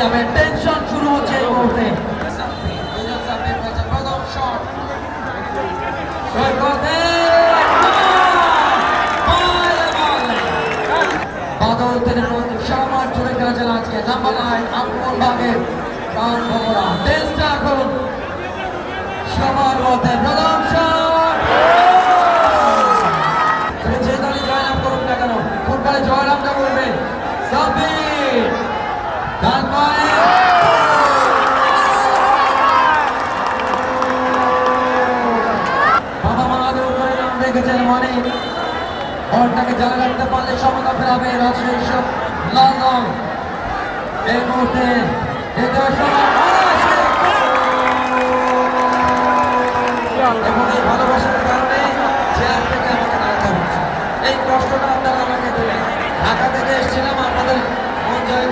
যাবে। টেনশন শুরু হচ্ছে এই মুহূর্তে। বাদল আজকে। নাম্বার নাইন আক্রমণ ভাগে কান ভোমরা। টেস্ট রেখেছেন মানে। বলটাকে জানা রাখতে পারলে সমতা ফেরাবে রাজশাহী লাল দল। এই মুহূর্তে ভালোবাসার চেয়ার এই আমাকে মন জয়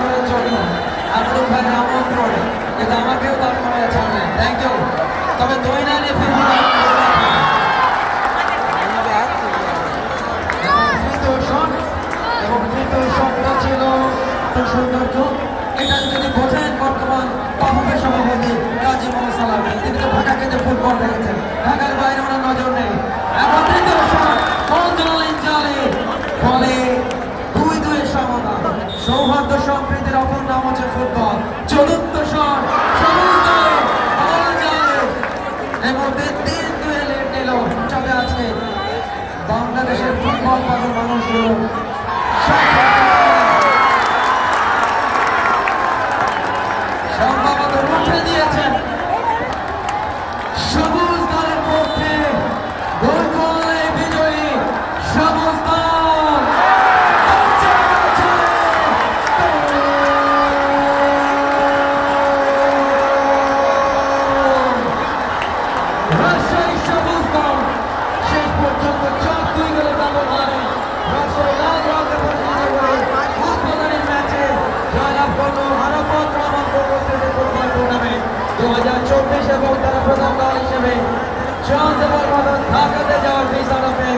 কিন্তু আমাকেও দাঁড় করায় ছাড়লেন থ্যাংক ইউ তবে দই না সৌন্দর্য। এটা যদি বোঝেন বর্তমান কমিটির সভাপতি কাজী মোহাম্মদ সালামি, তিনি তো ঢাকা কেন্দ্রে ফুটবল দেখেছেন। ঢাকার বাইরে ওনার নজর নেই। দুই দুই সমতা। সৌহার্দ্য সম্প্রীতির অপর নাম হচ্ছে ফুটবল। চতুর্থ শট এর মধ্যে তিন দুয়ে লিড নিল। চলে আছে বাংলাদেশের ফুটবল পাগল চব্বিশ এবং তারা প্রধান দল হিসেবে চন্দ্রবর ঢাকাতে যাওয়ার গেল